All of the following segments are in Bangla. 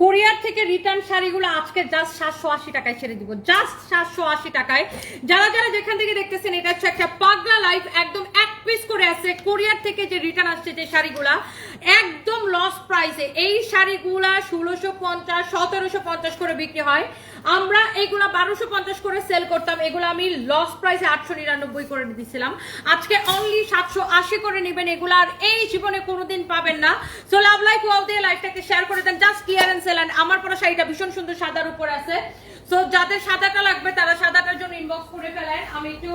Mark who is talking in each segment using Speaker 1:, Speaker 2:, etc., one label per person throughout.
Speaker 1: কোরিয়ার থেকে রিটার্ন শাড়িগুলো আজকে জাস্ট সাতশো আশি টাকায় ছেড়ে দিব। জাস্ট সাতশো আশি টাকায়। যারা যারা যেখান থেকে দেখতেছেন, এটা হচ্ছে একটা পাগলা লাইফ একদম এক পিস করে আছে কোরিয়ার থেকে যে রিটার্ন আসছে যে শাড়িগুলা। একদম লস প্রাইসে এই শাড়িগুলা ষোলোশো পঞ্চাশ, সতেরোশো পঞ্চাশ করে বিক্রি হয়। আমরা এগুলো বারোশো পঞ্চাশ করে সেল করতাম। এগুলো আমি লস প্রাইসে আটশো নিরানব্বই করে দিছিলাম। আজকে অনলি সাতশো আশি করে নেবেন এগুলো, আর এই জীবনে কোনোদিন পাবেন না। সো লাভ লাইক ওয়াও দিয়ে লাইফটাকে শেয়ার করে দেন। জাস্ট ক্লিয়ারেন্স এলেন আমার পরা শাড়িটা ভীষণ সুন্দর সাদার উপর আছে। সো যাদের সাদাটা লাগবে তারা সাদাটার জন্য ইনবক্স করে ফেলেন। আমি একটু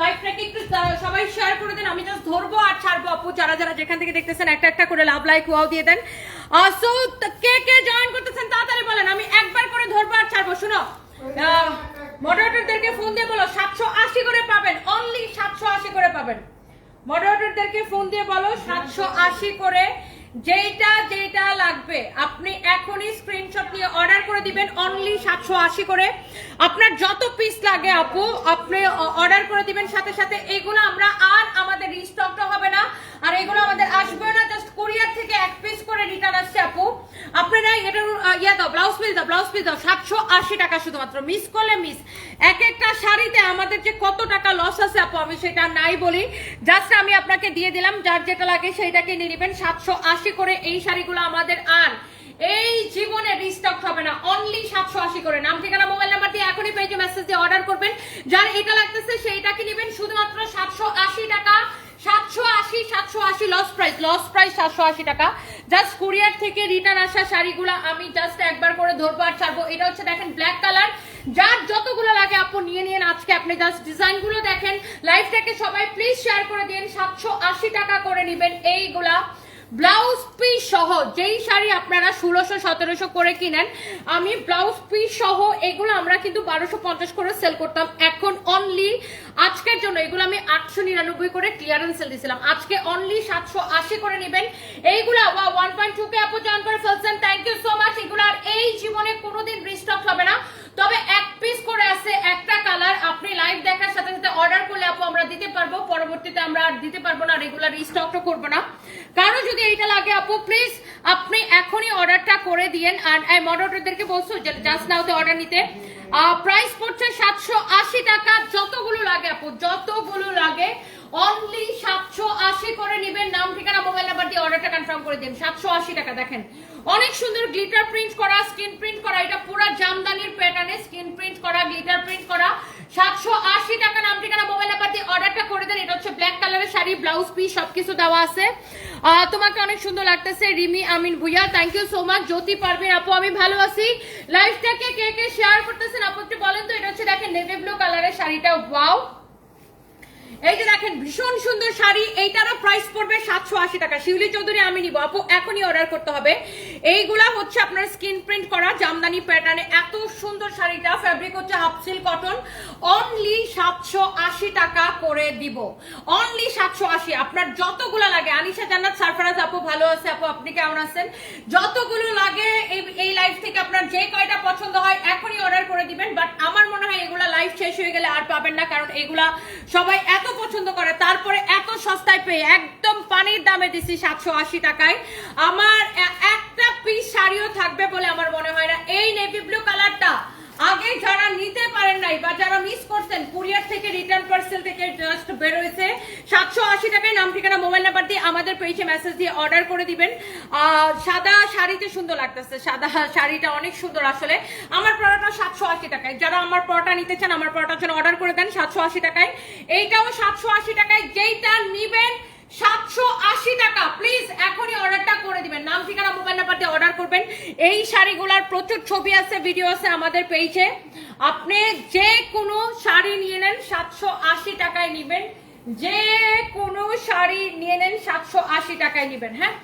Speaker 1: লাইফটাকে একটু সবাই শেয়ার করে দেন, আমি জাস্ট ধরবো আর ছাড়বো। আপু, যারা যারা যেখান থেকে দেখতেছেন, একটা একটা করে লাভ লাইক ওয়াও দিয়ে দেন। সো কে কে জয়েন করতেছেন, তাড়াতাড়ি বলেন, আমি একবার করে ধরবো আর ছাড়বো, শুনো। মডারেটরদেরকে ফোন দিয়ে বলো, সাতশো আশি করে পাবেন অনলি সাতশো আশি করে পাবেন। মডারেটরদেরকে ফোন দিয়ে বলো, সাতশো আশি করে যেইটা যেটা লাগবে, আপনি এখনই স্ক্রিনশট নিয়ে অর্ডার করে দিবেন অনলি সাতশো আশি করে। আপনার যত পিস লাগে আপু, আপনি অর্ডার করে দিবেন সাথে সাথে। এগুলো আমরা আর আমাদের রিস্টকটা হবে না, আর এগুলো আমাদের আসবে না কোরিয়ার থেকে এক পিস করে রিটার্ন আসছে আপু। আপনারা এটা ইয়া দাও ব্লাউজ পিস দাও ব্লাউজ পিস দাও, সাতশো আশি টাকা শুধুমাত্র। মিস করলে মিস এক একটা শাড়িতে আমাদের যে কত টাকা লস আছে আপু, আমি সেটা নাই বলি। জাস্ট আমি আপনাকে দিয়ে দিলাম, যার যেটা লাগে সেইটাকে নিয়ে নেবেন। সাতশো আশি করে এই শাড়িগুলো আমাদের আর। এই জীবনে রিস্টক হবে না অনলি সাতশো আশি করে। নাম, ঠিকানা মোবাইল নাম্বার দিয়ে এখনই পেজে মেসেজ দিয়ে অর্ডার করবেন। যার এটা লাগতেছে সেইটাকে নেবেন শুধুমাত্র সাতশো আশি টাকা। সাতশো আশি সাতশো আশি লস প্রাইস লস প্রাইস সাতশো আশি টাকা। জাস্ট কুরিয়ার থেকে রিটার্ন আসা শাড়িগুলো আমি জাস্ট একবার করে ধরবো ছাড়বো। এটা হচ্ছে দেখেন ব্ল্যাক কালার যার যতগুলো লাগে আপু নিয়ে নিন আজকে আপনি জাস্ট ডিজাইনগুলো দেখেন। লাইফটাকে সবাই প্লিজ শেয়ার করে দিন। সাতশো আশি টাকা করে নেবেন এইগুলা। ব্লাউজ পিস সহ, যেই শাড়ি আপনারা ষোলোশো, সতেরোশো করে কিনেন, আমি ব্লাউজ পিস সহ এগুলো আমরা কিন্তু বারোশো পঞ্চাশ করে সেল করতাম। এখন অনলি আজকের জন্য এগুলো আমি আটশো নিরানব্বই করে ক্লিয়ারেন্স সেল দিয়েছিলাম। আজকে অনলি সাতশো আশি করে নেবেন। এইগুলা ওয়ান পয়েন্ট টু কে আপু জয়েন করে ফেলছেন। থ্যাংক ইউ সো মাচ এগুলো আর এই জীবনে কোনোদিন রিস্টক হবে না। তবে এক পিস করে আছে একটা কালার আপনি লাইভ দেখার সাথে সাথে অর্ডার করলে আপু আমরা দিতে পারব। পরবর্তীতে আমরা আর দিতে পারব না রেগুলার স্টকটা করব না। কারও যদি এইটা লাগে আপু প্লিজ আপনি এখনই অর্ডারটা করে দিয়েন। আর, এই মডারেটরদেরকে বলছো জাস্ট নাওতে অর্ডার নিতে। প্রাইস পড়ছে সাতশো আশি টাকা। যতগুলো লাগে আপু, যতগুলো লাগে অনলি সাতশো আশি করে নিবেন। নাম, ঠিকানা মোবাইল নাম্বার দিয়ে অর্ডারটা কনফার্ম করে দিন। সাতশো আশি টাকা, দেখেন। অনেক সুন্দর গ্লিটার প্রিন্ট করা স্ক্রিন প্রিন্ট করা। এটা পুরো জামদানির প্যাটার্নে স্ক্রিন প্রিন্ট করা গ্লিটার প্রিন্ট করা। সাতশো আশি টাকা, নাম, ঠিকানা মোবাইল নাম্বার দিয়ে অর্ডারটা করে দেন। এটা হচ্ছে ব্ল্যাক কালারের শাড়ি ব্লাউজ পিস সবকিছু দেওয়া আছে। তোমাকে অনেক সুন্দর লাগতেছে, Rimi, Amin Bhuiyan. Thank you so much Jyoti পারবেন আপু, আমি ভালো আছি। লাইফটাকে কে কে শেয়ার করতেছেন, আপু, একটু বলেন তো। এটা হচ্ছে, দেখেন নেভি ব্লু কালারের শাড়িটা। ওয়াও এই যে দেখেন, ভীষণ সুন্দর শাড়ি। এইটারও প্রাইস পড়বে সাতশো আশি টাকা। শিউলি চৌধুরী, আমি নিব। আপু, এখনই অর্ডার করতে হবে। এইগুলা হচ্ছে আপনার স্কিন প্রিন্ট করা জামদানি প্যাটার্নে এত সুন্দর শাড়িটা ফ্যাব্রিক হচ্ছে হাফ সিল্ক কটন অনলি সাতশো আশি টাকা করে দিব। অনলি সাতশো আশি। আপনার যতগুলো লাগে, আনিশা জান্নাত, সারফারাজ আপু ভালো আছে, আপু আপনি কেমন আছেন? যতগুলো লাগে, এই লাইফ থেকে আপনার যে কয়টা পছন্দ হয়, এখনই অর্ডার করে দিবেন। বাট আমার মনে হয় এগুলা লাইফ শেষ হয়ে গেলে আর পাবেন না, কারণ এগুলা সবাই এত পছন্দ করে, তারপরে এত সস্তায় পেয়ে একদম পানির দামে দিছি সাতশো আশি টাকায়। আমার একটা পিস শাড়িও থাকবে বলে আমার মনে হয় না। এই নেভি ব্লু কালারটা আগে যারা নিতে পারেন নাই বা যারা মিস করছেন কুরিয়ার থেকে রিটার্ন পার্সেল থেকে জাস্ট বেরোয়েছে সাতশো আশি টাকায় নাম ঠিকানা মোবাইল নাম্বার দিয়ে আমাদের পেজে মেসেজ দিয়ে অর্ডার করে দিবেন। সাদা শাড়িতে সুন্দর লাগতেছে, সাদা শাড়িটা অনেক সুন্দর আসলে। আমার পরোটা সাতশো আশি টাকায়। যারা আমার পরোটা নিতে চান, আমার পরোটার জন্য অর্ডার করে দেন সাতশো আশি টাকায়। এইটাও সাতশো আশি টাকায়, যেইটা নিবেন সাতশো আশি টাকা। প্লিজ এখনই অর্ডারটা করে দিবেন। নাম, ঠিকানা মোবাইল নাম্বার দিয়ে অর্ডার করবেন। এই শাড়িগুলার প্রচুর ছবি আছে ভিডিও আছে আমাদের পেজে আপনি যে কোনো শাড়ি নিয়ে নেন, সাতশো আশি টাকায় নিবেন। যে কোনো শাড়ি নিয়ে নেন, সাতশো আশি টাকায় নিবেন হ্যাঁ?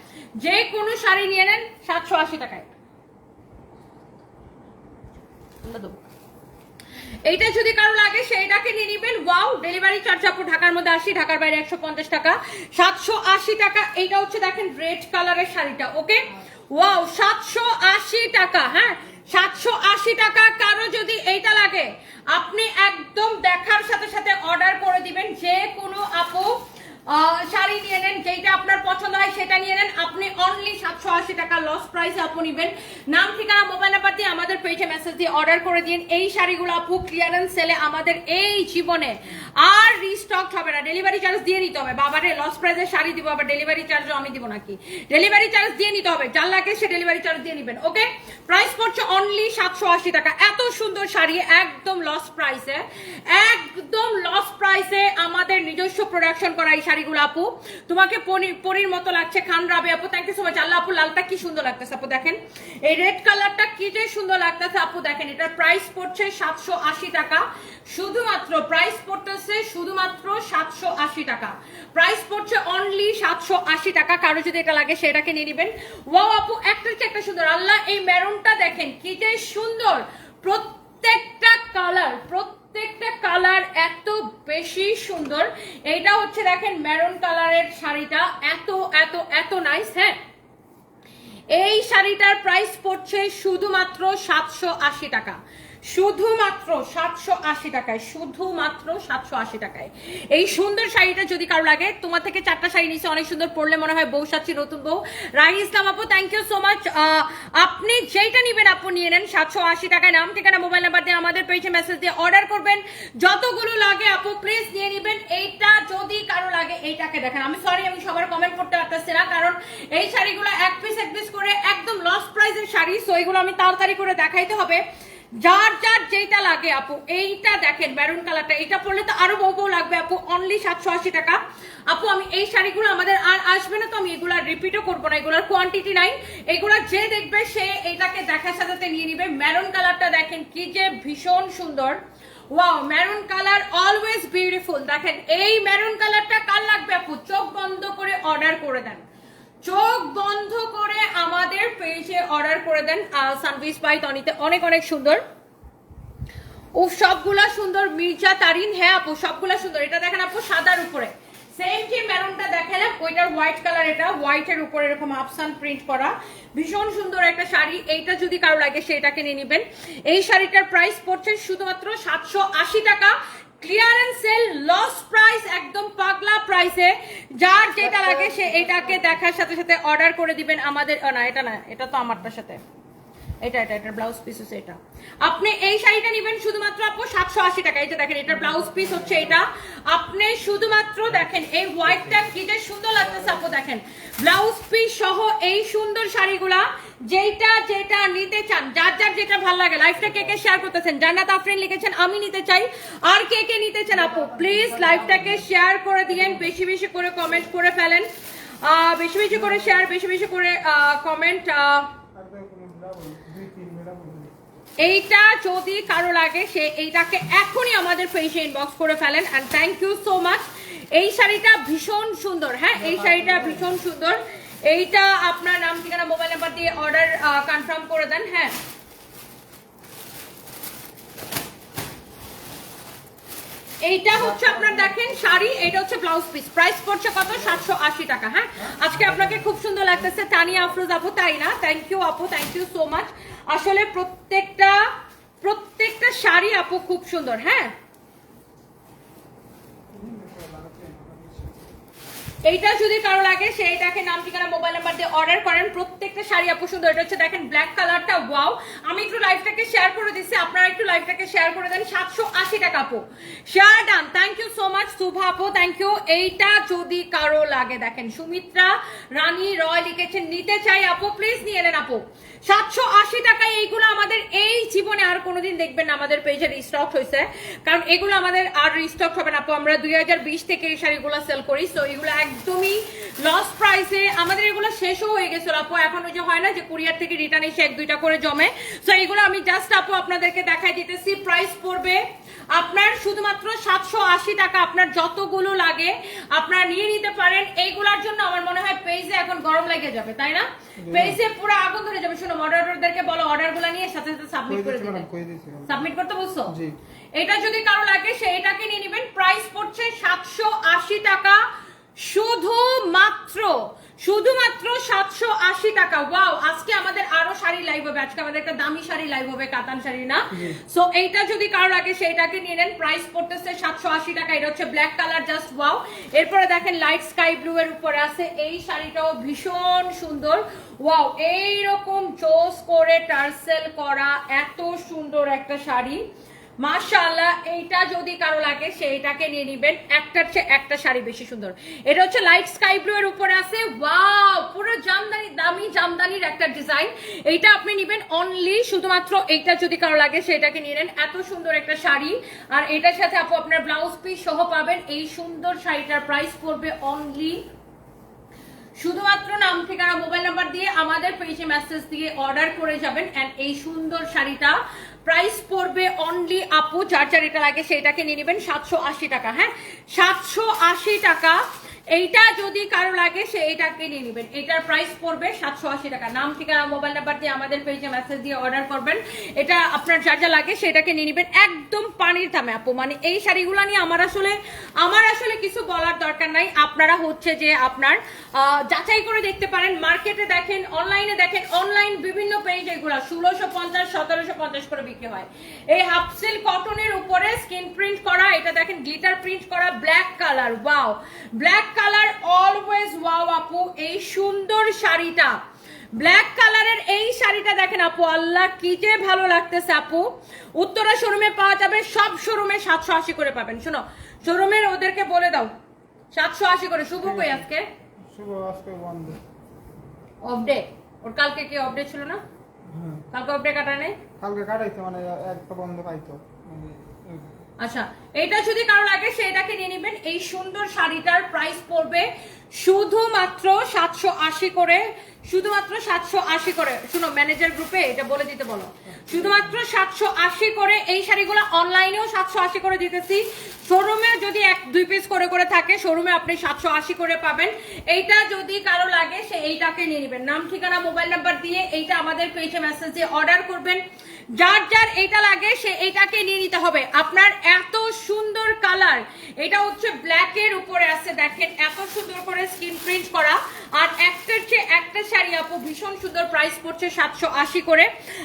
Speaker 1: যে কোনো শাড়ি নিয়ে নেন, সাতশো আশি টাকায়। দেবো। এইটা যদি কারও লাগে, সেইটাকে নিয়ে নিবেন। ওয়াও ডেলিভারি চার্জ আপু ঢাকার মধ্যে আসি ঢাকার বাইরে একশো পঞ্চাশ টাকা। সাতশো আশি টাকা, এইটা হচ্ছে দেখেন রেড কালারের শাড়িটা ওকে ওয়াও সাতশো আশি টাকা হ্যাঁ? সাতশো আশি টাকা কারও যদি এইটা লাগে, আপনি একদম দেখার সাথে সাথে অর্ডার করে দিবেন। যে কোনো আপু শাড়ি নিয়ে নেন যেটা আপনার পছন্দ হয় সেটা নিয়ে নেন। আপনি অনলি সাতশো আশি টাকা লস প্রাইসে আপু নেবেন। নাম, ঠিকানা মোবাইল নাম্বার দিয়ে আমাদের পেজে মেসেজ দিয়ে অর্ডার করে দিন। এই শাড়িগুলো আপু ক্লিয়ারেন্স সেলে আমাদের এই জীবনে আর রিস্টক হবে না। ডেলিভারি চার্জ দিয়ে নিতে হবে। বাবারে লস প্রাইসের শাড়ি দিব, আবার ডেলিভারি চার্জও আমি দিব নাকি? ডেলিভারি চার্জ দিয়ে নিতে হবে। যার লাগে সে ডেলিভারি চার্জ দিয়ে নিবেন ওকে প্রাইস পড়ছে অনলি সাতশো আশি টাকা। এত সুন্দর শাড়ি, একদম লস প্রাইসে একদম লস প্রাইসে আমাদের নিজস্ব প্রোডাকশন করা এই শাড়িগুলো, আপু। তোমাকে পরীর মতো লাগছে, খান রাবে, আপু thank you so much Allah, আপু, লালটা কি সুন্দর লাগতেছে, আপু, দেখেন। এই রেড কালারটা কি যে সুন্দর লাগতেছে, আপু, দেখেন। এটার প্রাইস পড়ছে সাতশো আশি টাকা। শুধুমাত্র প্রাইস পড়তেছে শুধুমাত্র সাতশো আশি টাকা। প্রাইস পড়ছে অনলি সাতশো আশি টাকা। কারও যদি এটা লাগে সেটাকে নিয়ে নেবেন। ওয়াও আপু, একটা হচ্ছে একটা সুন্দর। আল্লাহ, এই মেরুনটা দেখেন, কি যে সুন্দর। প্রত্যেকটা কালার প্রত্যেকটা কালার এত বেশি সুন্দর। এইটা হচ্ছে দেখেন মেরুন কালারের শাড়িটা। এত এত এত নাইস হ্যাঁ? এই শাড়িটার প্রাইস পড়ছে শুধুমাত্র সাতশো আশি টাকা। শুধুমাত্র সাতশো আশি টাকায়, শুধুমাত্র সাতশো আশি টাকায়। এই সুন্দর শাড়িটা যদি কারও লাগে, তোমার থেকে চারটা শাড়ি নিচে অনেক সুন্দর পরলে মনে হয় বউ সাচ্ছি নতুন বউ। রাই ইসলাম আপু থ্যাংক ইউ সো মাচ আপনি যেইটা নিবেন আপু, নিয়ে নেন সাতশো আশি টাকায়। নাম, ঠিকানা মোবাইল নাম্বার দিয়ে আমাদের পেজে মেসেজ দিয়ে অর্ডার করবেন। যতগুলো লাগে আপু প্লিজ নিয়ে নিবেন। এইটা যদি কারও লাগে, এইটাকে দেখেন। আমি সরি আমি সবার কমেন্ট করতে পারতেছি না, কারণ এই শাড়িগুলো এক পিস এক পিস করে একদম লস প্রাইসের শাড়ি সো এগুলো আমি তাড়াতাড়ি করে দেখাইতে হবে। যার যার যেটা লাগে আপু, এইটা দেখেন মেরুন কালারটা এটা পরলে তো আরও বউ বউ লাগবে আপু অনলি সাতশো আশি টাকা। আপু, আমি এই শাড়িগুলো আমাদের আর আসবে না তো, আমি এগুলো রিপিটও করব না, এগুলোর কোয়ান্টিটি নাই। এগুলো যে দেখবে সে এটাকে দেখার সাথে নিয়ে নিবে। মেরুন কালারটা দেখেন কি যে ভীষণ সুন্দর। Wow maroon colour always beautiful দেখেন, এই মেরুন কালারটা কার লাগবে আপু? চোখ বন্ধ করে অর্ডার করে দেন। চোখ বন্ধ করে আমাদের পেজে অর্ডার করে দেন সানভিস বাই তনিতে। অনেক অনেক সুন্দর। ও সবগুলা সুন্দর। মির্জা, তারিন হ্যাঁ আপু, সবগুলা সুন্দর। এটা দেখেন আপু, সাদার উপরে। সেম যে মেরুনটা দেখালাম ওইটার হোয়াইট কালার এটা। হোয়াইটের উপরে এরকম আফসান প্রিন্ট করা। ভীষণ সুন্দর একটা শাড়ি। এইটা যদি কারও লাগে সেটাকে নিয়ে নেবেন। এই শাড়িটার প্রাইস পড়ছে শুধুমাত্র সাতশো আশি টাকা। ক্লিয়ারেন্স সেল লস প্রাইস একদম পাগলা প্রাইসে যার যেটা লাগে সে এটাকে দেখার সাথে সাথে অর্ডার করে দিবেন আমাদের না, এটা না, এটা তো আমারটার সাথে। এটা এটা এটা ব্লাউজ পিস হচ্ছে এটা। আপনি এই শাড়িটা নেবেন শুধুমাত্র আপু সাতশো আশি টাকা। এটা দেখেন, এটার ব্লাউজ পিস হচ্ছে এটা। আপনি শুধুমাত্র দেখেন, এই হোয়াইটটা কি যে সুন্দর লাগতেছে আপু দেখেন। ব্লাউজ পিস সহ এই সুন্দর শাড়িগুলা যেটা যেটা নিতে চান, যার যার যেটা ভালো লাগে। লাইফটা কে কে শেয়ার করতেছেন? জান্নাত আফরিন লিখেছেন, আমি নিতে চাই। আর কে কে নিতে চান আপু? প্লিজ লাইভটাকে শেয়ার করে দিয়েন, বেশি বেশি করে কমেন্ট করে ফেলেন। বেশি বেশি করে শেয়ার বেশি বেশি করে কমেন্ট এইটা যদি কারও লাগে, সে এইটাকে এখনই আমাদের পেজে ইনবক্স করে ফেলেন and thank you so much এই শাড়িটা ভীষণ সুন্দর হ্যাঁ? এই শাড়িটা ভীষণ সুন্দর। এইটা আপনার নাম, ঠিকানা মোবাইল নাম্বার দিয়ে অর্ডার কনফার্ম করে দেন হ্যাঁ? এইটা হচ্ছে আপনার দেখেন শাড়ি এটা হচ্ছে ব্লাউজ পিস প্রাইস পড়ছে কত? সাতশো আশি টাকা হ্যাঁ? আজকে আপনাকে খুব সুন্দর লাগতেছে। তানিয়া আফরোজ আপু, তাই না? থ্যাংক ইউ আপু থ্যাংক ইউ সো মাচ আসলে প্রত্যেকটা প্রত্যেকটা শাড়ি আপু খুব সুন্দর হ্যাঁ? এইটা যদি কারও লাগে, সেইটাকে নাম ঠিকানা, মোবাইল নাম্বার দিয়ে অর্ডার করেন। প্রত্যেকটা শাড়ি আপু সুন্দর, এটা হচ্ছে দেখেন ব্ল্যাক কালারটা ওয়াও আমি একটু লাইভটাকে শেয়ার করে দিচ্ছি আপনারা একটু লাইভটাকে শেয়ার করে দেন, সাতশো আশি টাকা আপু। Share done thank you so much Shuva আপু থ্যাংক ইউ এইটা যদি কারও লাগে, দেখেন, সুমিত্রা রানী রয় লিখেছেন, নিতে চাই আপু প্লিজ নিয়ে নেন আপু। সাতশো আশি টাকায় এইগুলো আমাদের এই জীবনে আর কোনোদিন দেখবেন আমাদের পেজে রিস্টক হয়েছে কারণ এগুলো আমাদের আর রিস্টক হবে না। আপু আমরা দুই হাজার বিশ থেকে এই শাড়িগুলো সেল করি। সো এগুলো একদমই লস প্রাইসে আমাদের এগুলো শেষও হয়ে গেছিল। আপু, এখন ওই যে হয় না যে কুরিয়ার থেকে রিটার্ন এসে এক দুইটা করে জমে। সো এগুলো আমি জাস্ট আপু আপনাদেরকে দেখাই দিতেছি। প্রাইস পড়বে আপনার শুধুমাত্র সাতশো আশি টাকা আপনার যতগুলো লাগে আপনারা নিয়ে নিতে পারেন। এইগুলার জন্য আমার মনে হয় পেজে এখন গরম লেগে যাবে তাই না? পেজে পুরো আগুন ধরে যাবে। শুনো অর্ডারদেরকে বলো অর্ডারগুলো নিয়ে সাথে সাথে সাবমিট করে দিতে। সাবমিট করতে বলছো? এটা যদি কারও লাগে সে এটাকে নিয়ে নেবেন। প্রাইস পড়ছে সাতশো আশি টাকা। শুধুমাত্র শুধুমাত্র সাতশো আশি টাকা। ওয়াও আজকে আমাদের আরও শাড়ি লাইভ হবে। আজকে আমাদের একটা দামি শাড়ি লাইভ হবে কাতান শাড়ি না? সো এইটা যদি কারও আগে সেইটাকে নিয়ে নেন। প্রাইস পড়তেছে সাতশো আশি টাকা। এটা হচ্ছে ব্ল্যাক কালার জাস্ট ওয়াও এরপরে দেখেন লাইট স্কাই ব্লু এর উপরে আছে। এই শাড়িটাও ভীষণ সুন্দর। ওয়াও এইরকম চোস করে টার্সেল করা এত সুন্দর একটা শাড়ি। মাশাআল্লাহ, এইটা যদি কারও লাগে, সেইটাকে নিয়ে নিবেন। একটার চেয়ে একটা শাড়ি বেশি সুন্দর। এটা হচ্ছে লাইট স্কাই ব্লু এর উপরে আছে। ওয়াও পুরো জামদানি, দামি জামদানির একটা ডিজাইন এইটা আপনি নেবেন অনলি শুধুমাত্র এইটা যদি কারও লাগে সেটাকে নিয়ে নেন। এত সুন্দর একটা শাড়ি। আর এটার সাথে আপু আপনার ব্লাউজ পিস সহ পাবেন। এই সুন্দর শাড়িটার প্রাইস পড়বে অনলি শুধুমাত্র নাম, ঠিকানা মোবাইল নাম্বার দিয়ে আমাদের পেজে মেসেজ দিয়ে অর্ডার করে যাবেন। এন্ড এই সুন্দর শাড়িটা প্রাইস পড়বে অনলি আপু, যার যার এটা লাগে সেটাকে নিয়ে নেবেন সাতশো আশি টাকা হ্যাঁ? সাতশো আশি টাকা এইটা যদি কারও লাগে, সে এটাকে নিয়ে নেবেন। এটার প্রাইস পড়বে সাতশো আশি টাকা। নাম, ঠিকানা মোবাইল নাম্বার দিয়ে আমাদের পেজে মেসেজ দিয়ে অর্ডার করবেন। এটা আপনার যা যা লাগে সেটাকে নিয়ে নেবেন। একদম পানির দামে, আপু। মানে এই শাড়িগুলো নিয়ে আমার আসলে আমার আসলে কিছু বলার দরকার নাই। আপনারা হচ্ছে যে আপনার যাচাই করে দেখতে পারেন। মার্কেটে দেখেন অনলাইনে দেখেন অনলাইন বিভিন্ন পেজ এগুলো, ষোলোশো পঞ্চাশ, সতেরোশো পঞ্চাশ করে বিক্রি হয়। এই হাফসেল কটনের স্কিন প্রিন্ট করা এটা দেখেন গ্লিটার প্রিন্ট করা black colour wow black colour always wow আপু এই সুন্দর শাড়িটা। ব্ল্যাক কালারের এই শাড়িটা দেখেন আপু আল্লাহ কি যে ভালো লাগতেছে আপু। উত্তরা শোরুমে পাওয়া যাবে সব শোরুমে সাতশো আশি করে পাবেন। শোনো শোরুমের ওদেরকে বলে দাও সাতশো আশি করে। শুভ কই আজকে?
Speaker 2: শুভ আজকে বন্ধ
Speaker 1: অফ ডে ওর কালকে কি অফ ডে ছিল না?
Speaker 2: হ্যাঁ।
Speaker 1: কালকে অফ ডে কাটা নেই?
Speaker 2: কালকে কাটাইছে মানে একটা বন্ধ পাইতো
Speaker 1: আচ্ছা এটা যদি কারও লাগে, সেটাকে নিয়ে নেবেন। এই সুন্দর শাড়িটার প্রাইস পড়বে শুধুমাত্র সাতশো আশি করে। শুধুমাত্র সাতশো আশি করে। শুনো ম্যানেজার গ্রুপে এটা বলে দিতে বলো। শুধুমাত্র সাতশো আশি করে এই শাড়িগুলো অনলাইনেও সাতশো আশি করে দিতেছি। শোরুমে যদি এক, দুই পিস করে করে থাকে শোরুমে আপনি সাতশো আশি করে পাবেন। এইটা যদি কারও লাগে, সে এইটাকে নিয়ে নেবেন। নাম, ঠিকানা মোবাইল নাম্বার দিয়ে এইটা আমাদের পেজে মেসেজ দিয়ে অর্ডার করবেন। যার যার এইটা লাগে, সে এটাকে নিয়ে নিতে হবে। আপনার এত সুন্দর কালার এটা হচ্ছে ব্ল্যাক এর উপরে আছে, দেখেন, এত সুন্দর করে স্কিন প্রিন্ট করা। আর একটার চেয়ে একটা শাড়ি আপু ভীষণ সুন্দর প্রাইস পড়ছে সাতশো আশি করে।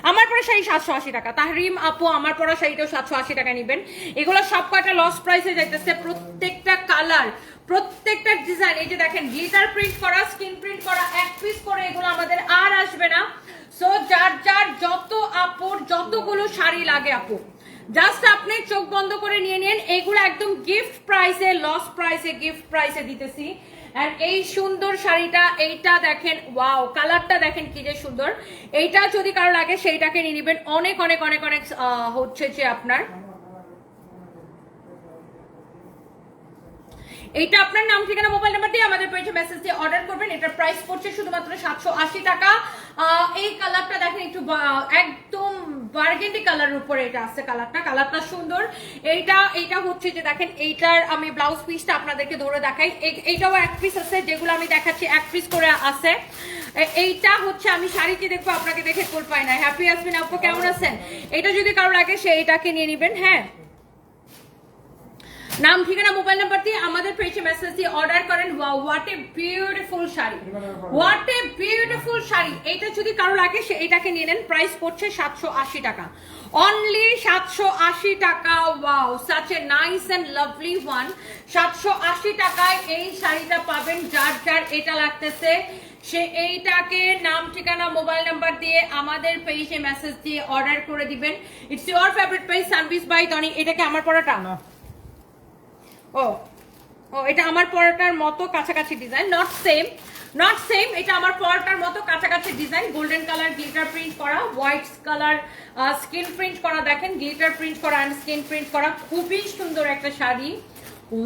Speaker 1: আমার পরা শাড়ি সাতশো আশি টাকা। তাহরিম আপু, আমার পরা শাড়িটাও সাতশো আশি টাকা নেবেন। এগুলো সব কয়টা লস প্রাইসে যাইতেছে। প্রত্যেকটা কালার প্রত্যেকটা ডিজাইন এই যে দেখেন গ্লিটার প্রিন্ট করা স্কিন প্রিন্ট করা, এক পিস করে এগুলো আমাদের আর আসবে না। সো যার যার যত আপুর যতগুলো শাড়ি লাগে আপু জাস্ট আপনি চোখ বন্ধ করে নিয়ে নিন। এগুলো একদম গিফট প্রাইসে লস প্রাইসে গিফট প্রাইসে দিতেছি। আর এই সুন্দর শাড়িটা, এইটা দেখেন ওয়াও কালারটা দেখেন কি যে সুন্দর। এইটা যদি কারও লাগে, সেইটাকে নিয়ে নেবেন। অনেক অনেক অনেক অনেক হচ্ছে যে আপনার এইটা আপনার নাম, ঠিকানা, মোবাইল নাম্বার দিয়ে আমাদের পেজে মেসেজ দিয়ে অর্ডার করবেন। এটার প্রাইস পড়ছে শুধুমাত্র সাতশো আশি টাকা। এই কালারটা দেখেন একটু একদম বার্গেন্ডি কালারের উপরে এটা আছে কালারটা কালারটা সুন্দর। এইটা এইটা হচ্ছে যে দেখেন, এইটার আমি ব্লাউজ পিসটা আপনাদেরকে ধরে দেখাই। এই- এইটাও এক পিস আছে, যেগুলো আমি দেখাচ্ছি, এক পিস করে আছে। এইটা হচ্ছে, আমি শাড়িটি দেখব, আপনাকে দেখে কোল পাই না হ্যাপি আসবেন আপু, কেমন আছেন? এটা যদি কারও লাগে, সে এটাকে নিয়ে নেবেন হ্যাঁ? নাম ঠিকানা মোবাইল নাম্বার দিয়ে আমাদের পেজে মেসেজ দিয়ে অর্ডার করেন what a beautiful sari. What a beautiful sari. এটা যদি কারও লাগে সে এটাকে নিয়ে নেন প্রাইস পড়ছে সাতশো আশি টাকা। অনলি সাতশো আশি টাকা। Wow such a nice and lovely one সাতশো আশি টাকায় এই শাড়িটা পাবেন যার যার এটা লাগতেছে সে এইটাকে নাম ঠিকানা মোবাইল নাম্বার দিয়ে আমাদের পেজে মেসেজ দিয়ে অর্ডার করে দিবেন। It's your favourite page service by Tony এটাকে আমার পড়াটা
Speaker 2: না।
Speaker 1: ও ও, এটা আমার পরোটার মতো কাছাকাছি design not same not same এটা আমার পরোটার মতো কাছাকাছি design golden colour glitter print করা হোয়াইট কালার স্কিন প্রিন্ট করা, দেখেন গ্লিটার প্রিন্ট করা অ্যান্ড স্কিন প্রিন্ট করা, খুবই সুন্দর একটা sari.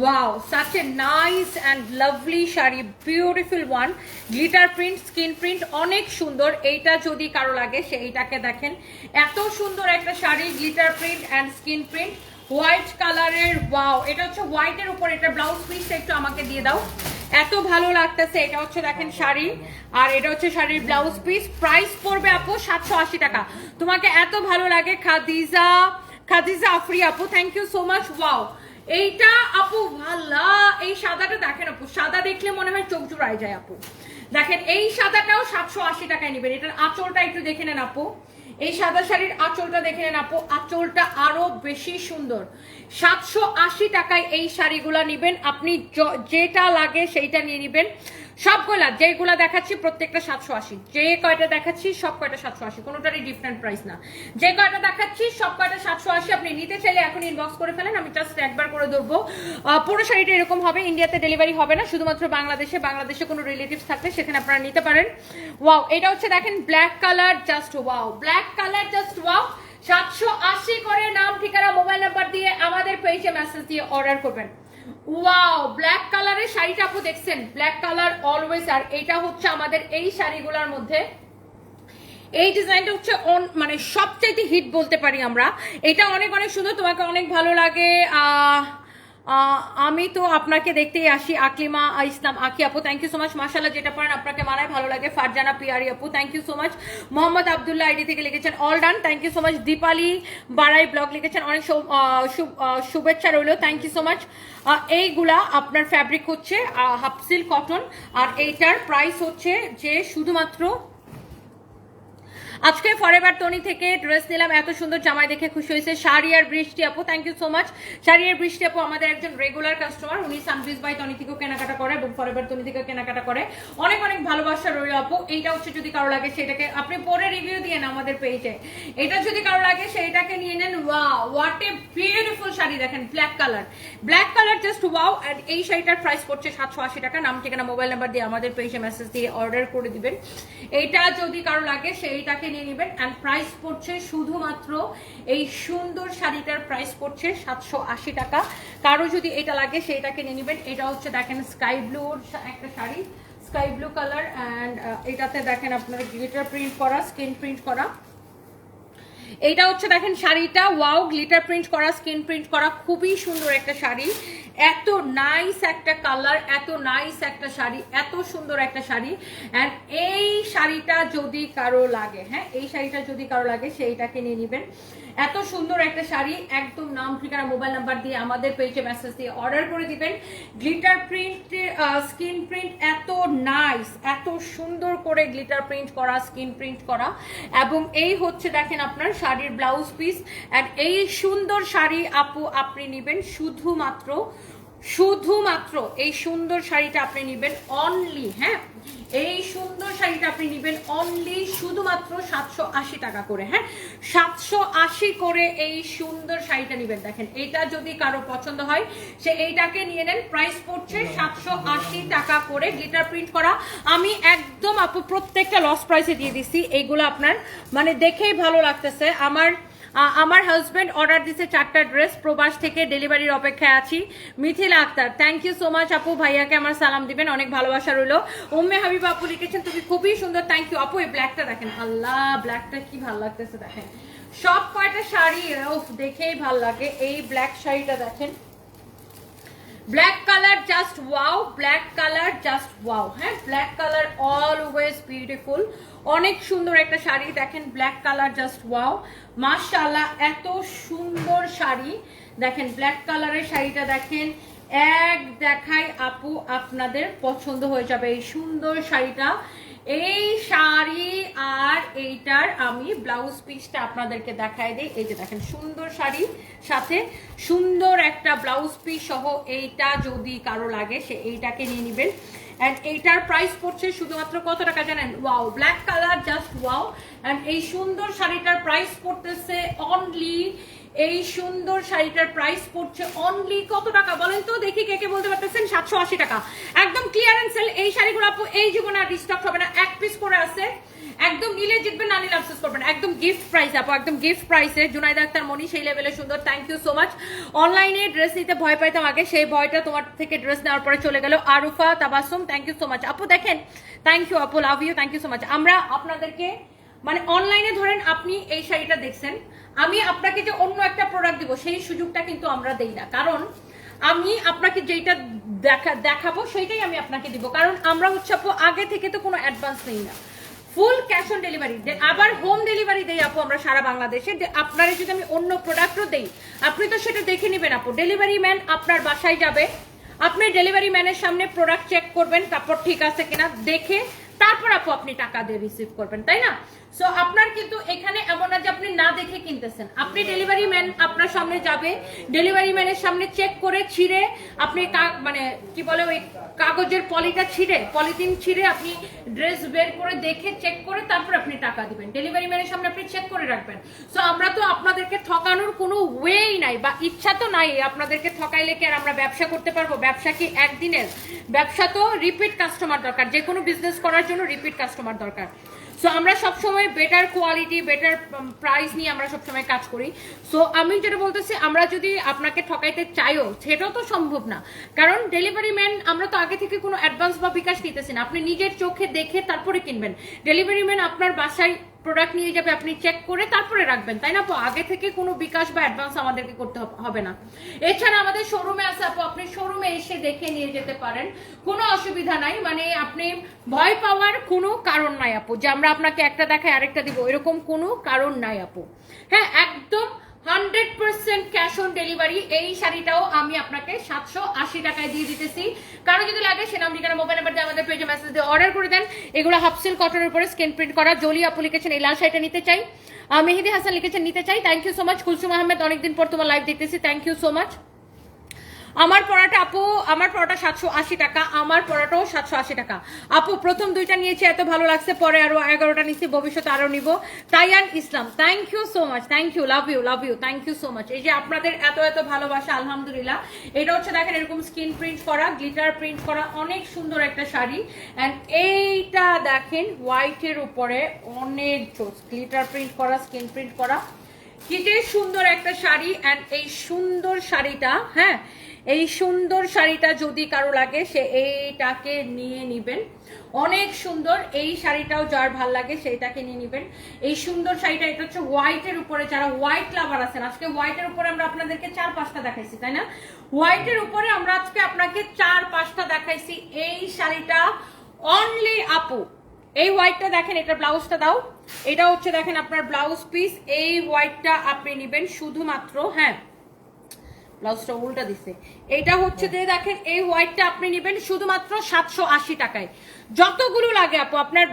Speaker 1: Wow such a nice and lovely sari beautiful one glitter print screen print অনেক সুন্দর, এইটা যদি কারও লাগে সেইটাকে দেখেন। এত সুন্দর একটা sari glitter print and screen print white কালারের ওয়াও এটা হচ্ছে হোয়াইটের উপর, এটা ব্লাউজ পিস একটু আমাকে দিয়ে দাও। এত ভালো লাগতেছে, এটা হচ্ছে দেখেন শাড়ি, আর এটা হচ্ছে শাড়ির ব্লাউজ পিস প্রাইস পড়বে আপু সাতশো আশি টাকা। তোমাকে এত ভালো লাগে, খাদিজা খাদিজা আফরি আপু thank you so much wow এইটা আপু ভাল্লা এই সাদাটা দেখেন আপু, সাদা দেখলে মনে হয় চোখ জুড়ায় যায় আপু। দেখেন, এই সাদাটাও সাতশো আশি টাকায় নেবেন, এটার আঁচলটা একটু দেখে নেন আপু। এই সাদা শাড়ির আঁচলটা দেখে নেন আপু, আঁচলটা আরও বেশি সুন্দর। সাতশো আশি টাকায় এই শাড়িগুলা নিবেন। আপনি যেটা লাগে সেইটা নিয়ে নেবেন। সবগুলা, যেগুলা দেখাচ্ছি প্রত্যেকটা সাতশো আশি। যে কয়টা দেখাচ্ছি, সব কয়টা সাতশো আশি। কোনোটারই ডিফারেন্ট প্রাইস না। যে কয়টা দেখাচ্ছি, সব কয়টা সাতশো আশি। আপনি নিতে চাইলে এখন ইনবক্স করে ফেলেন, আমি জাস্ট একবার করে ধরবো। পুরো শাড়িটা এরকম হবে ইন্ডিয়াতে ডেলিভারি হবে না, শুধুমাত্র বাংলাদেশে বাংলাদেশে কোনো রিলেটিভস থাকলে সেখানে আপনারা নিতে পারেন। ওয়াও এটা হচ্ছে দেখেন black colour just wow black colour just wow সাতশো আশি করে নাম, ঠিকানা মোবাইল নাম্বার দিয়ে আমাদের পেজে মেসেজ দিয়ে অর্ডার করবেন। ওয়াও ব্ল্যাক কালারের শাড়িটা আপু দেখছেন? ব্ল্যাক কালার অলওয়েজ আর এটা হচ্ছে আমাদের এই শাড়িগুলোর মধ্যে। এই ডিজাইনটা হচ্ছে মানে সবচাইতে হিট বলতে পারি আমরা। এটা অনেক অনেক সুন্দর তোমাকে অনেক ভালো লাগে। আহ, আমি তো আপনাকে দেখতেই আসি, আকলিমা, ইসলাম, আকি আপু থ্যাংক ইউ সো মাচ মাসাল্লাহ যেটা পারেন আপনাকে মানায় ভালো লাগে। ফারজানা, পিয়ারি আপু thank you so much Mohammad Abdullah ID থেকে লিখেছেন all done thank you so much Dipali Barai blog লিখেছেন, অনেক শুভেচ্ছা রইল থ্যাংক ইউ সো মাচ এইগুলা আপনার ফ্যাব্রিক হচ্ছে হাফসিল কটন আর এইটার প্রাইস হচ্ছে যে শুধুমাত্র আজকে ফরেভার টনি থেকে ড্রেস নিলাম। এত সুন্দর জামাই দেখে খুশি হয়েছে। শাড়ি আর বৃষ্টি আপু thank you so much sari আর বৃষ্টি আপু আমাদের একজন রেগুলার কাস্টমার উনি সানবিজ বাই টনি থেকেও কেনাকাটা করে এবং ফরেভার টনি থেকেও কেনাকাটা করে। অনেক অনেক ভালোবাসা রইল আপু। এইটা হচ্ছে যদি কারও লাগে, সেটাকে আপনি পরে রিভিউ দিয়ে আমাদের পেজে এটা যদি কারও লাগে সেইটাকে নিয়ে নেন। ওয়া হোয়াট এ বিউটিফুল শাড়ি দেখেন black colour black colour just wow আর এই শাড়িটার প্রাইস পড়ছে সাতশো আশি টাকা। নাম, ঠিকানা মোবাইল নাম্বার দিয়ে আমাদের পেজে মেসেজ দিয়ে অর্ডার করে দিবেন। এটা যদি কারও লাগে, সেইটাকে নিয়ে নেবেন অ্যান্ড প্রাইস পড়ছে শুধুমাত্র এই সুন্দর শাড়িটার প্রাইস পড়ছে সাতশো আশি টাকা। কারও যদি এটা লাগে সেইটাকে নিয়ে নেবেন। এটা হচ্ছে দেখেন স্কাই ব্লুর একটা sari sky blue colour and এটাতে দেখেন আপনার গ্লিটার প্রিন্ট করা স্কিন প্রিন্ট করা। এইটা হচ্ছে দেখেন শাড়িটা ওয়াও গ্লিটার প্রিন্ট করা স্কিন প্রিন্ট করা, খুবই সুন্দর একটা শাড়ি। এত নাইস একটা কালার এত নাইস একটা শাড়ি, এত সুন্দর একটা শাড়ি। অ্যান্ড এই শাড়িটা যদি কারও লাগে হ্যাঁ এই শাড়িটা যদি কারও লাগে, সেইটাকে নিয়ে নেবেন। এত সুন্দর একটা শাড়ি, একদম নাম, ঠিকানা মোবাইল নাম্বার দিয়ে আমাদের পেজে মেসেজ দিয়ে অর্ডার করে দিবেন। গ্লিটার প্রিন্ট স্কিন প্রিন্ট এত নাইস এত সুন্দর করে গ্লিটার প্রিন্ট করা স্কিন প্রিন্ট করা। এবং এই হচ্ছে, দেখেন আপনার শাড়ির ব্লাউজ পিস অ্যান্ড এই সুন্দর শাড়ি আপু, আপনি নেবেন শুধুমাত্র শুধুমাত্র এই সুন্দর শাড়িটা আপনি নেবেন অনলি হ্যাঁ? এই সুন্দর শাড়িটা আপনি নেবেন অনলি শুধুমাত্র সাতশো আশি টাকা করে হ্যাঁ? সাতশো আশি করে এই সুন্দর শাড়িটা নেবেন। দেখেন, এটা যদি কারও পছন্দ হয়, সে এইটাকে নিয়ে নেন প্রাইস পড়ছে সাতশো আশি টাকা করে গিটার প্রিন্ট করা। আমি একদম আপু, প্রত্যেকটা লস প্রাইসে দিয়ে দিচ্ছি এইগুলো আপনার মানে দেখেই ভালো লাগতেছে। আমার আমার হাজবেন্ড অর্ডার দিছে চারটা ড্রেস প্রবাস থেকে ডেলিভারির অপেক্ষায় আছি। Mithila Akter thank you so much আপু ভাইয়াকে আমার সালাম দিবেন, অনেক ভালোবাসা রইল। উম্মে হাবিব আপু লিখেছেন, তুমি খুবই সুন্দর থ্যাংক ইউ আপু, এই ব্ল্যাকটা দেখেন। আল্লাহ ব্ল্যাকটা কি ভালো লাগতেছে দেখেন। সব কয়টা শাড়ি দেখেই ভালো লাগে। এই ব্ল্যাক শাড়িটা দেখেন। Black colour just wow black colour just wow হ্যাঁ ব্ল্যাক কালার অলওয়েজ বিউটিফুল অনেক সুন্দর একটা শাড়ি দেখেন ব্ল্যাক কালার জাস্ট ওয়াও মাশাআল্লাহ, এত সুন্দর শাড়ি। দেখেন ব্ল্যাক কালারের শাড়িটা দেখেন, এক দেখায় আপু আপনাদের পছন্দ হয়ে যাবে এই সুন্দর শাড়িটা। এই শাড়ি আর এইটার আমি ব্লাউজ পিসটা আপনাদেরকে দেখাই দিই। এই যে দেখেন, সুন্দর শাড়ি, সাথে সুন্দর একটা ব্লাউজ পিস সহ এইটা যদি কারও লাগে, সে এইটাকে নিয়ে নেবেন। অ্যান্ড এইটার প্রাইস পড়ছে শুধুমাত্র কত টাকা জানেন? Wow black colour just wow and এই সুন্দর শাড়িটার প্রাইস পড়তেছে অনলি এই সুন্দর শাড়িটার প্রাইস পড়ছে অনলি কত টাকা? বলেন তো, দেখি কে কে বলতে পারতেছেন? সাতশো আশি টাকা। একদম ক্লিয়ারেন্স সেল এই শাড়িগুলো আপু, এই জীবনে আর রিস্টক হবে না। এক পিস করে আছে। একদম নিলে জিতবেন, না নিলে আফসোস করবেন একদম গিফট প্রাইস আপু, একদম গিফট প্রাইসে জুনাইদ আক্তার, মনি সেই লেভেলে সুন্দর। থ্যাংক ইউ সো মাচ অনলাইনে ড্রেস নিতে ভয় পাইতাম আগে, সেই ভয়টা তোমার থেকে ড্রেস নেওয়ার পরে চলে গেল। Arufa Tabassum thank you so much আপু, দেখেন থ্যাংক ইউ আপু love you thank you so much আমরা আপনাদেরকে মানে অনলাইনে ধরেন আপনি এই শাড়িটা দেখছেন, আমি আপনাকে যে অন্য একটা প্রোডাক্ট দিব, সেই সুযোগটা কিন্তু আমরা দেই না। কারণ আমি আপনাকে যেটা দেখা, দেখাবো, সেইটাই আমি আপনাকে দিব। কারণ আমরা হচ্ছে আপু, আগে থেকে তো কোনো অ্যাডভান্স নেই না। ফুল ক্যাশ অন ডেলিভারি আবার হোম ডেলিভারি দেই আপু আমরা সারা বাংলাদেশে। আপনারা যদি আমি অন্য প্রোডাক্টও দেই, আপনি তো সেটা দেখে নেবেন আপু। ডেলিভারি ম্যান আপনার বাসায় যাবে। আপনি ডেলিভারি ম্যানের সামনে প্রোডাক্ট চেক করবেন, তারপর ঠিক আছে কিনা দেখে তারপর আপু আপনি টাকা দিয়ে রিসিভ করবেন, তাই না? সো আপনার কিন্তু এখানে এমন না যে আপনি না দেখে কিনতেছেন। আপনি ডেলিভারি ম্যান আপনার সামনে যাবে ডেলিভারি ম্যানের সামনে চেক করে ছিঁড়ে আপনি মানে কি বলে ওই কাগজের পলিটা ছিঁড়ে, পলিথিন ছিঁড়ে আপনি ড্রেস বের করে দেখে চেক করে তারপর আপনি টাকা দিবেন। ডেলিভারি ম্যানের সামনে আপনি চেক করে রাখবেন। সো আমরা তো আপনাদেরকে ঠকানোর কোনো ওয়েই নাই বা ইচ্ছা তো নাই আপনাদেরকে ঠকাইলে কি আর আমরা ব্যবসা করতে পারব? ব্যবসা কি একদিনের? ব্যবসা তো রিপিট কাস্টমার দরকার। যে কোনো বিজনেস করার জন্য রিপিট কাস্টমার দরকার। সো আমরা সবসময় বেটার কোয়ালিটি বেটার প্রাইস নিয়ে আমরা সবসময় কাজ করি। সো আমি যেটা বলতেছি, আমরা যদি আপনাকে ঠকাইতে চাইও সেটাও তো সম্ভব না। কারণ ডেলিভারি ম্যান আমরা তো আগে থেকে কোনো অ্যাডভান্স বা বিকাশ নিতেছি না। আপনি নিজের চোখে দেখে তারপরে কিনবেন। ডেলিভারি ম্যান আপনার বাসায় প্রোডাক্ট নিয়ে যাবে, আপনি চেক করে তারপরে রাখবেন, তাই না আগে থেকে কোনো বিকাশ বা অ্যাডভান্স আমাদেরকে করতে হবে না। এছাড়া আমাদের শোরুমে আছে আপু, আপনি শোরুমে এসে দেখে নিয়ে যেতে পারেন। কোনো অসুবিধা নাই মানে আপনি ভয় পাওয়ার কোনো কারণ নাই আপু। যে আমরা আপনাকে একটা দেখায় আরেকটা দিব, এরকম কোনো কারণ নাই আপু। হ্যাঁ একদম hundred percent cash on delivery এই শাড়িটাও আমি আপনাকে সাতশো আশি টাকায় দিয়ে দিতেছি। কারও যদি লাগে সে নাম ঠিকানা মোবাইল নাম্বার দিয়ে আমাদের পেজে মেসেজ দিয়ে অর্ডার করে দেন। এগুলো হাফসিল কটনের উপরে স্ক্রিন প্রিন্ট করা। জলি আপু লিখেছেন, এই লাল শাড়িটা নিতে চাই। মেহেদি হাসান লিখেছেন, নিতে চাই। Thank you so much Kulsum Ahmed, অনেকদিন পর তোমার লাইভ দেখতেছি। থ্যাংক ইউ সো মাচ আমার পরাটা আপু, আমার পরাটা সাতশো আশি টাকা, আমার পরাটাও সাতশো আশি টাকা। আপু, প্রথম দুইটা নিয়েছি, এত ভালো লাগছে। পরে আরও এগারোটা নিচ্ছি ভবিষ্যতে আরও নিব। Taiyan Islam thank you so much thank you love you love you thank you so much এই যে আপনাদের এত এত ভালোবাসা, আলহামদুলিল্লাহ। এটা হচ্ছে দেখেন এরকম স্কিন প্রিন্ট করা গ্লিটার প্রিন্ট করা, অনেক সুন্দর একটা শাড়ি। অ্যান্ড এইটা দেখেন হোয়াইটের উপরে অনেক গ্লিটার প্রিন্ট করা স্কিন প্রিন্ট করা। কি সুন্দর একটা শাড়ি অ্যান্ড এই সুন্দর শাড়িটা হ্যাঁ এই সুন্দর শাড়িটা যদি কারও লাগে, সে এইটাকে নিয়ে নিবেন। অনেক সুন্দর এই শাড়িটাও যার ভালো লাগে সেইটাকে নিয়ে নিবেন। এই সুন্দর শাড়িটা, এটা হচ্ছে হোয়াইটের উপরে যারা হোয়াইট লাভার আছেন, আজকে হোয়াইটের উপরে আমরা আপনাদেরকে চার পাঁচটা দেখাইছি, তাই না? হোয়াইটের উপরে আমরা আজকে আপনাকে চার পাঁচটা দেখাইছি এই শাড়িটা অনলি আপু। এই হোয়াইটটা দেখেন এটা ব্লাউজটা দাও। এটা হচ্ছে দেখেন আপনার ব্লাউজ পিস, এই হোয়াইটটা আপনি নেবেন শুধুমাত্র হ্যাঁ। ব্লাউজটা উল্টা দিছে। এটা হচ্ছে যে দেখেন, এই হোয়াইটটা আপনি নেবেন শুধুমাত্র সাতশো আশি টাকায়। যতগুলো লাগে আপু, আপনার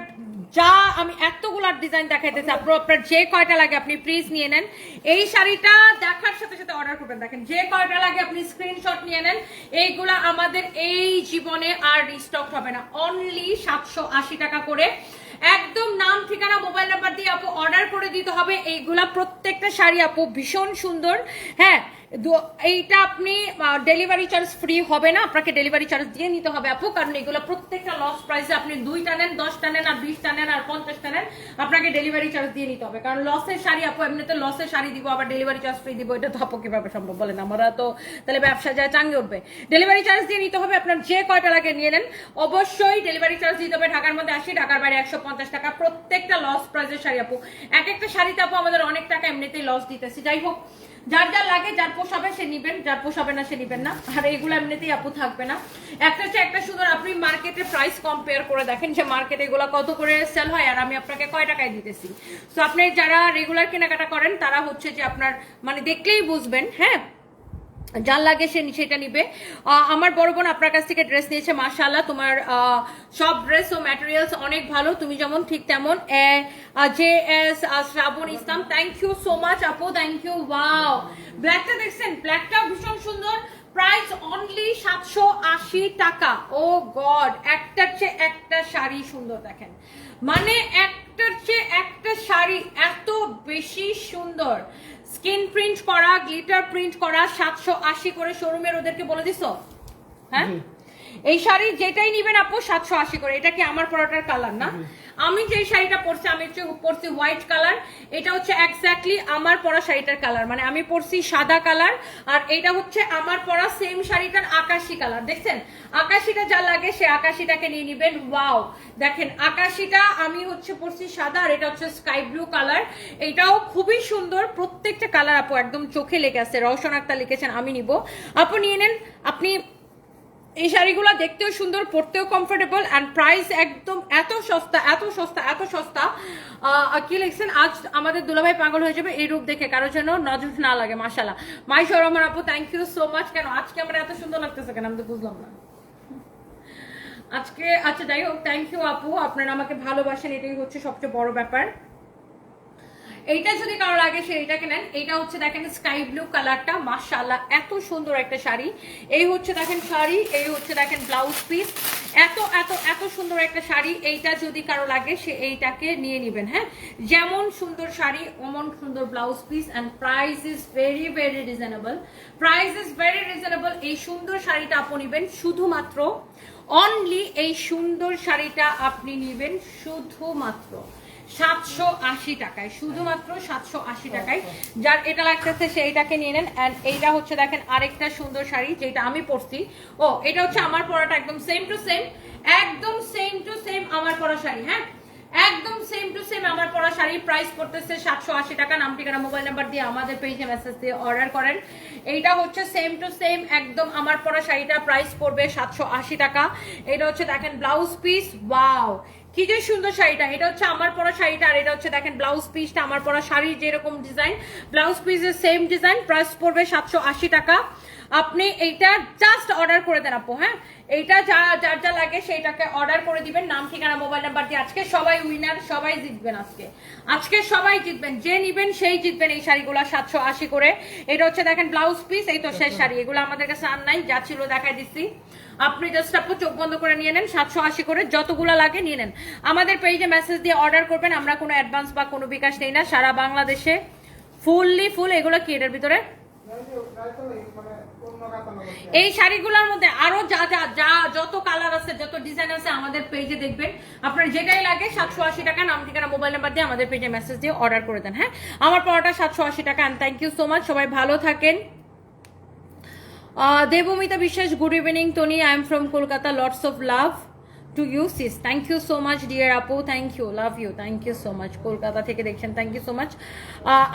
Speaker 1: যা আমি এতগুলার ডিজাইন দেখাইতেছি, আপু, আপনার যে কয়টা লাগে আপনি প্লিজ নিয়ে নেন। এই শাড়িটা দেখার সাথে সাথে অর্ডার করবেন। দেখেন, যে কয়টা লাগে আপনি স্ক্রিনশট নিয়ে নেন। এইগুলা আমাদের এই জীবনে আর রিস্টক হবে না। অনলি সাতশো আশি টাকা করে। একদম নাম ঠিকানা মোবাইল নাম্বার দিয়ে আপু অর্ডার করে দিতে হবে। এইগুলা প্রত্যেকটা শাড়ি আপু ভীষণ সুন্দর। হ্যাঁ এইটা আপনি ডেলিভারি চার্জ ফ্রি হবে না? আপনাকে ডেলিভারি চার্জ দিয়ে নিতে হবে আপু, কারণ এগুলো প্রত্যেকটা লস প্রাইসে আপনি দুইটা নেন, দশটা নেন, আর বিশটা নেন, আর পঞ্চাশটা নেন, আপনাকে ডেলিভারি চার্জ দিয়ে নিতে হবে। কারণ লসের শাড়ি আপু, এমনিতে লসের শাড়ি দিব, আবার ডেলিভারি চার্জ ফ্রি দিব, এটা তো আপু কীভাবে সম্ভব বলেন? আমরা তো তাহলে ব্যবসা যায় চাঙ্গে উঠবে। ডেলিভারি চার্জ দিয়ে নিতে হবে, আপনার যে কয়টা লাগে নিয়ে নেন। অবশ্যই ডেলিভারি চার্জ দিতে হবে ঢাকার মধ্যে আশি, ঢাকার বাইরে একশো পঞ্চাশ টাকা। প্রত্যেকটা লস প্রাইসের শাড়ি আপু, এক একটা শাড়িতে আপু আমাদের অনেক টাকা এমনিতেই লস দিতেছি। যাই হোক যার যা লাগে, যার পোষাবে সে নিবেন, যার পোষাবে না সে নিবেন না। আর এগুলো এমনিতেই আপু থাকবে না। একটা হচ্ছে একটা সুন্দর, আপনি মার্কেটে প্রাইস কম্পেয়ার করে দেখেন যে মার্কেটে এগুলো কত করে সেল হয়, আর আমি আপনাকে কয় টাকায় দিতেছি। তো আপনি যারা রেগুলার কেনাকাটা করেন, তারা হচ্ছে যে আপনার মানে দেখলেই বুঝবেন হ্যাঁ? যার লাগে সে সেটা নিবে। আমার বড় বোন আপনার কাছ থেকে ড্রেস নিয়েছে, মাশাআল্লাহ। তোমার সব ড্রেস ও ম্যাটেরিয়ালস অনেক ভালো। তুমি যেমন ঠিক তেমন। J S Shrabon, Islam thank you so much আপু। থ্যাংক ইউ ওয়াও ব্ল্যাকটা দেখছেন? ব্ল্যাকটাও ভীষণ সুন্দর। প্রাইস অনলি সাতশো আশি টাকা। ও গড, একটার চেয়ে একটা শাড়ি সুন্দর দেখেন। মানে একটার চেয়ে একটা শাড়ি এত বেশি সুন্দর। স্কিন প্রিন্ট করা গ্লিটার প্রিন্ট করা সাতশো আশি করে শোরুমের ওদেরকে বলে দিস হ্যাঁ? এই শাড়ি যেটাই নিবেন আপু সাতশো আশি করে। এটা কি আমার পরাটার কালার না? আমি যে শাড়িটা পরছি, আমি হচ্ছে পরছি হোয়াইট কালার এটা হচ্ছে এক্স্যাক্টলি আমার পরা শাড়িটার কালার মানে আমি পরছি সাদা কালার আর এটা হচ্ছে আমার পরা সেম শাড়িটার আকাশি কালার দেখছেন? আকাশিটা যা লাগে সে আকাশিটাকে নিয়ে নিবেন। ওয়াও দেখেন, আকাশিটা আমি হচ্ছে পরছি সাদা, আর এটা হচ্ছে স্কাই ব্লু কালার এটাও খুবই সুন্দর। প্রত্যেকটা কালার আপু একদম চোখে লেগে আছে। রওশন আক্তার লিখেছেন, আমি নিব। আপু নিয়ে নেন। আপনি এই শাড়িগুলো দেখতেও সুন্দর, পরতেও কমফোর্টেবল অ্যান্ড প্রাইস একদম এত সস্তা এত সস্তা এত সস্তা। কি লিখছেন, আজ আমাদের দুলাভাই পাগল হয়ে যাবে এই রূপ দেখে, কারোর জন্য নজর না লাগে মাশাল্লাহ মাই সরমান আপু থ্যাংক ইউ সো মাচ কেন, আজকে আমার এত সুন্দর লাগতেছে কেন, আমি তো বুঝলাম না। আজকে আচ্ছা যাই হোক থ্যাংক ইউ আপু। আপনারা আমাকে ভালোবাসেন, এটাই হচ্ছে সবচেয়ে বড় ব্যাপার। এইটা যদি কারও লাগে সে এইটাকে নেন, এইটা হচ্ছে দেখেন স্কাই ব্লু কালারটা মাশাআল্লাহ, এত সুন্দর একটা শাড়ি। এই হচ্ছে দেখেন শাড়ি, এই হচ্ছে দেখেন ব্লাউজ পিস এত এত এত সুন্দর একটা শাড়ি, এইটা যদি কারও লাগে সে এইটাকে নিয়ে নেবেন হ্যাঁ? যেমন সুন্দর শাড়ি অমন সুন্দর blouse piece and price is very very reasonable price is very reasonable এই সুন্দর শাড়িটা আপনি নেবেন, শুধুমাত্র অনলি এই সুন্দর শাড়িটা আপনি নেবেন, শুধুমাত্র। সাতশো আশি টাকায়, শুধুমাত্র সাতশো আশি টাকায়। যার এটা লাগতেছে সেইটাকে নিয়ে নেন। অ্যান্ড এইটা হচ্ছে দেখেন আরেকটা সুন্দর শাড়ি যেটা আমি পরছি। ও, এটা হচ্ছে আমার একদম সেম টু সেম একদম সেম টু সেম আমার পরা শাড়ি হ্যাঁ? একদম সেম টু সেম আমার প্রাইস করতেছে সাতশো আশি টাকা। নাম ঠিকানা মোবাইল নাম্বার দিয়ে আমাদের পেজে মেসেজ দিয়ে অর্ডার করেন। এইটা হচ্ছে সেম টু সেম একদম আমার পরা শাড়িটা। প্রাইস পড়বে সাতশো আশি টাকা। এটা হচ্ছে দেখেন ব্লাউজ পিস ওয়াও কি যে সুন্দর শাড়িটা, এটা হচ্ছে আমার পরা শাড়িটা আর এটা হচ্ছে দেখেন ব্লাউজ পিসটা আমার পরা শাড়ির যেরকম ডিজাইন ব্লাউজ পিসের সেম ডিজাইন প্রাইস পড়বে সাতশো আশি টাকা। আপনি এইটা জাস্ট অর্ডার করে দেন আপু হ্যাঁ? এইটা যা যার যা লাগে সেইটাকে অর্ডার করে দিবেন। নাম ঠিকানা মোবাইল নাম্বার দিয়ে আজকে সবাই উইনার সবাই জিতবেন আজকে। আজকে সবাই জিতবেন যে নিবেন সেই জিতবেন এই শাড়িগুলো সাতশো আশি করে। এটা হচ্ছে দেখেন ব্লাউজ পিস এই তো শেষ শাড়ি। এগুলো আমাদের কাছে আর নাই যা ছিল দেখাই দিচ্ছি। আপনি জাস্ট আপু চোখ বন্ধ করে নিয়ে নেন সাতশো আশি করে যতগুলো লাগে নিয়ে নেন। আমাদের পেজে মেসেজ দিয়ে অর্ডার করবেন আমরা কোনো অ্যাডভান্স বা কোনো বিকাশ নেই না সারা বাংলাদেশে। ফুললি ফুল এগুলো কি এটার ভিতরে? এই শাড়িগুলোর মধ্যে আরও যা যা যা যত কালার আছে, যত ডিজাইন আছে আমাদের পেজে দেখবেন। আপনার যেটাই লাগে সাতশো আশি টাকা, নাম, ঠিকানা মোবাইল নাম্বার দিয়ে আমাদের পেজে মেসেজ দিয়ে অর্ডার করে দেন হ্যাঁ? আমার পড়াটা সাতশো আশি টাকা and thank you so much সবাই ভালো থাকেন। Debmita Biswas good evening Tony I am from Kolkata lots of love to you sis thank you so much dear আপু thank you love you thank you so much Kolkata থেকে দেখছেন. থ্যাংক ইউ সো মাচ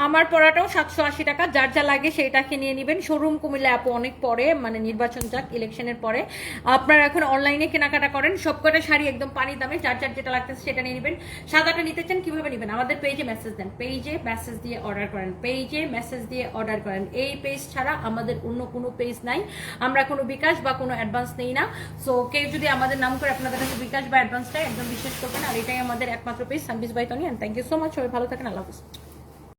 Speaker 1: আমার পড়াটাও সাতশো আশি টাকা। যার যা লাগে সেইটাকে নিয়ে নেবেন। শোরুম কুমিল্লা আপু অনেক পরে মানে নির্বাচন যাক ইলেকশনের পরে। আপনারা এখন অনলাইনে কেনাকাটা করেন। সবকটা শাড়ি একদম পানি দামে। যার যার যেটা লাগতেছে সেটা নিয়ে নেবেন। সাদাটা নিতে চান কীভাবে নেবেন? আমাদের পেজে মেসেজ দেন। পেজে মেসেজ দিয়ে অর্ডার করেন। পেজে মেসেজ দিয়ে অর্ডার করেন। এই পেজ ছাড়া আমাদের অন্য কোনো পেজ নাই। আমরা কোনো বিকাশ বা কোনো অ্যাডভান্স নেই না। সো কেউ যদি আমাদের নাম করে আপনাদের কাছে বিকাশ বা অ্যাডভান্সটা একদম বিশ্বাস করবেন, আর এটাই আমাদের একমাত্র page service by Tony and thank you so much সবাই ভালো থাকেন, আল্লাহ